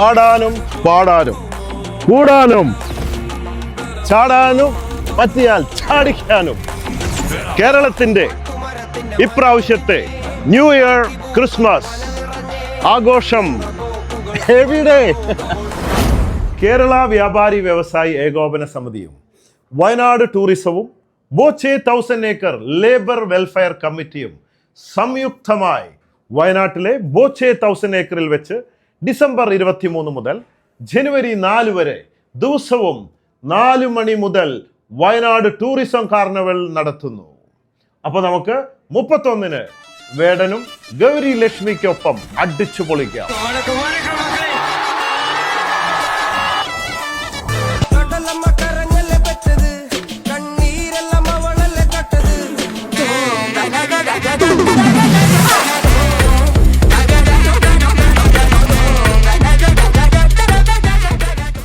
ആടാനും പാടാനും കൂടാനും ചാടാനും പറ്റിയാൽ ചാടിക്കാനും. കേരളത്തിന്റെ ഇപ്രാവശ്യത്തെ ന്യൂ ഇയർ ക്രിസ്മസ് ആഘോഷം എവിടെ? കേരള വ്യാപാരി വ്യവസായി ഏകോപന സമിതിയും Wayanad ടൂറിസവും Boche thousand acre labour welfare കമ്മിറ്റിയും സംയുക്തമായി വയനാട്ടിലെ ബോച്ചെ തൗസൻഡ് ഏക്കറിൽ വെച്ച് ഡിസംബർ ഇരുപത്തിമൂന്ന് മുതൽ ജനുവരി നാല് വരെ ദിവസവും നാല് മണി മുതൽ വയനാട് ടൂറിസം കാർണിവൽ നടത്തുന്നു. അപ്പോൾ നമുക്ക് മുപ്പത്തൊന്നിന് വേടനും ഗൗരി ലക്ഷ്മിക്കൊപ്പം അടിച്ചു പൊളിക്കാം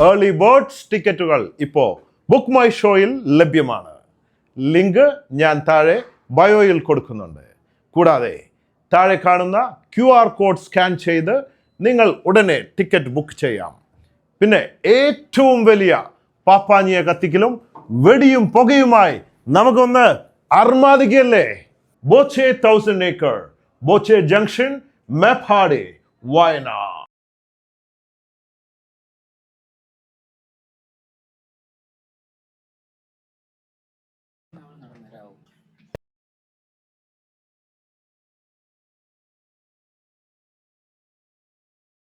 ഏർലി ബേർഡ്സ് ടിക്കറ്റുകൾ ഇപ്പോ ബുക്ക് മൈ ഷോയിൽ ലഭ്യമാണ്. ലിങ്ക് ഞാൻ താഴെ ബയോയിൽ കൊടുക്കുന്നുണ്ട്. കൂടാതെ താഴെ കാണുന്ന ക്യു ആർ കോഡ് സ്കാൻ ചെയ്ത് നിങ്ങൾ ഉടനെ ടിക്കറ്റ് ബുക്ക് ചെയ്യാം. പിന്നെ ഏറ്റവും വലിയ പാപ്പാഞ്ഞിയ കത്തിക്കലും വെടിയും പുകയുമായി നമുക്കൊന്ന് അർമാദിക്കല്ലേ Boche thousand acre Boche junction മെഫാഡെ Wayanad.